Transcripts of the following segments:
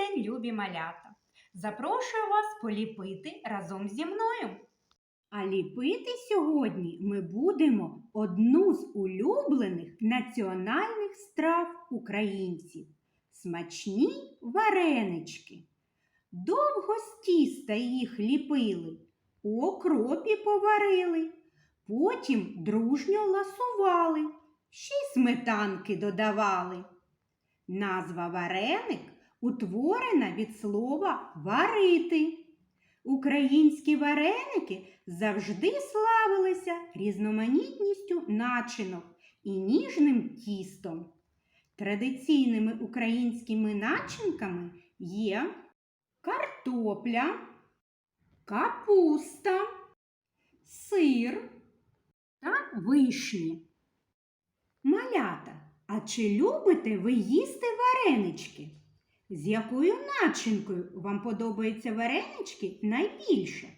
день, любі малята! Запрошую вас поліпити разом зі мною. А ліпити сьогодні ми будемо одну з улюблених національних страв українців смачні варенички. Довго з тіста їх ліпили, у окропі поварили, потім дружньо ласували, ще й сметанки додавали. Назва вареник утворена від слова варити. Українські вареники завжди славилися різноманітністю начинок і ніжним тістом. Традиційними українськими начинками є картопля, капуста, сир та вишні. Малята, а чи любите ви їсти варенички? З якою начинкою вам подобаються варенички найбільше?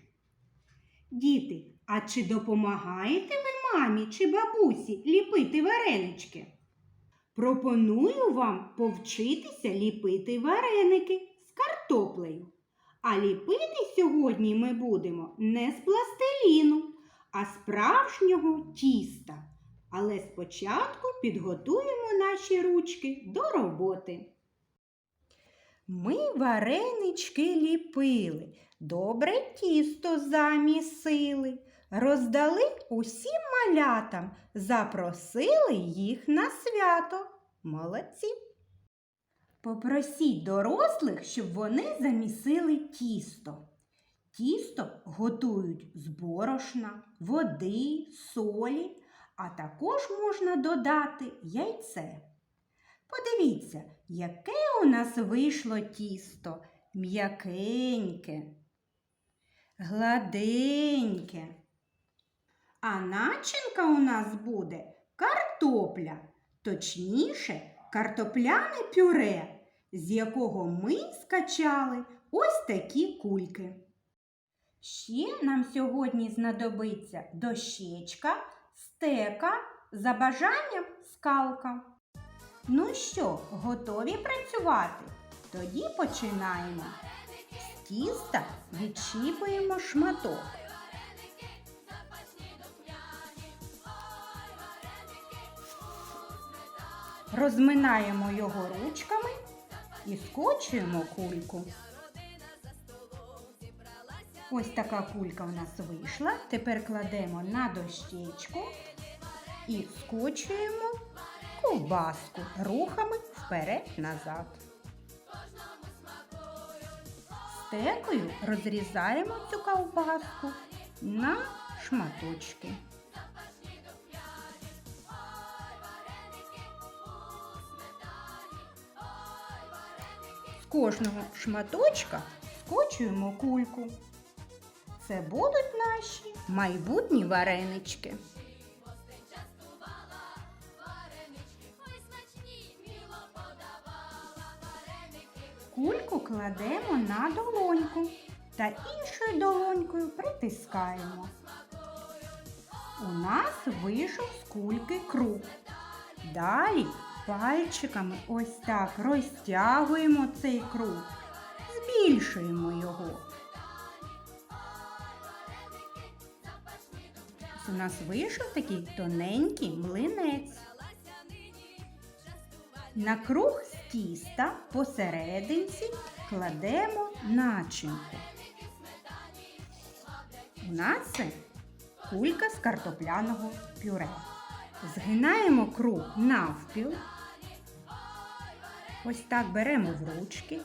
Діти, а чи допомагаєте ви мамі чи бабусі ліпити варенички? Пропоную вам повчитися ліпити вареники з картоплею. А ліпити сьогодні ми будемо не з пластиліну, а справжнього тіста. Але спочатку підготуємо наші ручки до роботи. Ми варенички ліпили, добре тісто замісили, роздали усім малятам, запросили їх на свято. Молодці. Попросіть дорослих, щоб вони замісили тісто. Тісто готують з борошна, води, солі, а також можна додати яйце. Подивіться, яке у нас вийшло тісто м'якеньке, гладеньке. А начинка у нас буде картопля, точніше, картопляне пюре, з якого ми скачали ось такі кульки. Ще нам сьогодні знадобиться дощечка, стека, за бажанням скалка. Ну що, готові працювати? Тоді починаємо. З тіста відчіпуємо шматок. Розминаємо його ручками і скочуємо кульку. Ось така кулька у нас вийшла. Тепер кладемо на дощечку і скочуємо ковбаску рухами вперед-назад. Стекою розрізаємо цю ковбаску на шматочки. З кожного шматочка скочуємо кульку. Це будуть наші майбутні варенички. Кульку кладемо на долоньку та іншою долонькою притискаємо. У нас вийшов з кульки круг. Далі пальчиками ось так розтягуємо цей круг, збільшуємо його. У нас вийшов такий тоненький млинець. На круг тіста посерединці кладемо начинку. У нас це кулька з картопляного пюре. Згинаємо круг навпіл. Ось так беремо в ручки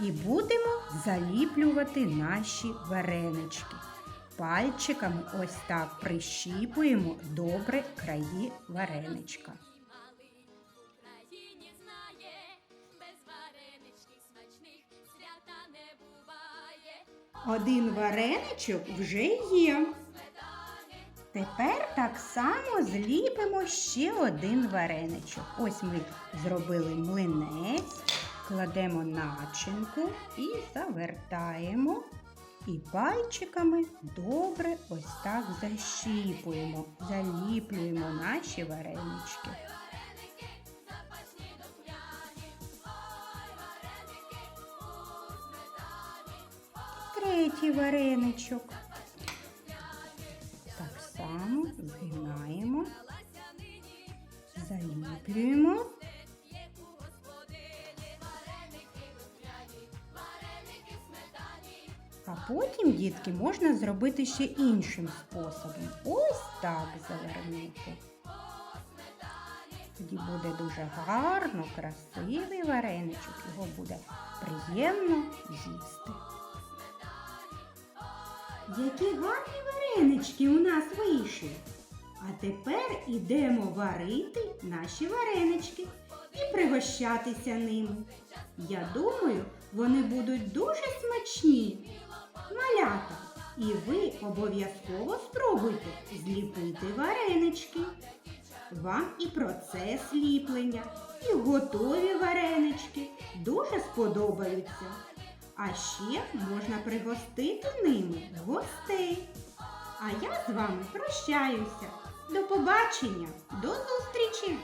і будемо заліплювати наші варенички. Пальчиками ось так прищіпуємо добре краї вареничка. Один вареничок вже є. Тепер так само зліпимо ще один вареничок. Ось ми зробили млинець, кладемо начинку і завертаємо. І пальчиками добре ось так защіпуємо, заліплюємо наші варенички. Третій вареничок. Так само згинаємо, заліплюємо. А потім, дітки, можна зробити ще іншим способом. Ось так завернути. Тоді буде дуже гарно, красивий вареничок. Його буде приємно їсти. Які гарні варенички у нас вийшли. А тепер ідемо варити наші варенички і пригощатися ними. Я думаю, вони будуть дуже смачні. Малята, і ви обов'язково спробуйте зліпити варенички. Вам і процес ліплення, і готові варенички дуже сподобаються. А ще можна пригостити ними гостей. А я з вами прощаюся. До побачення, до зустрічі!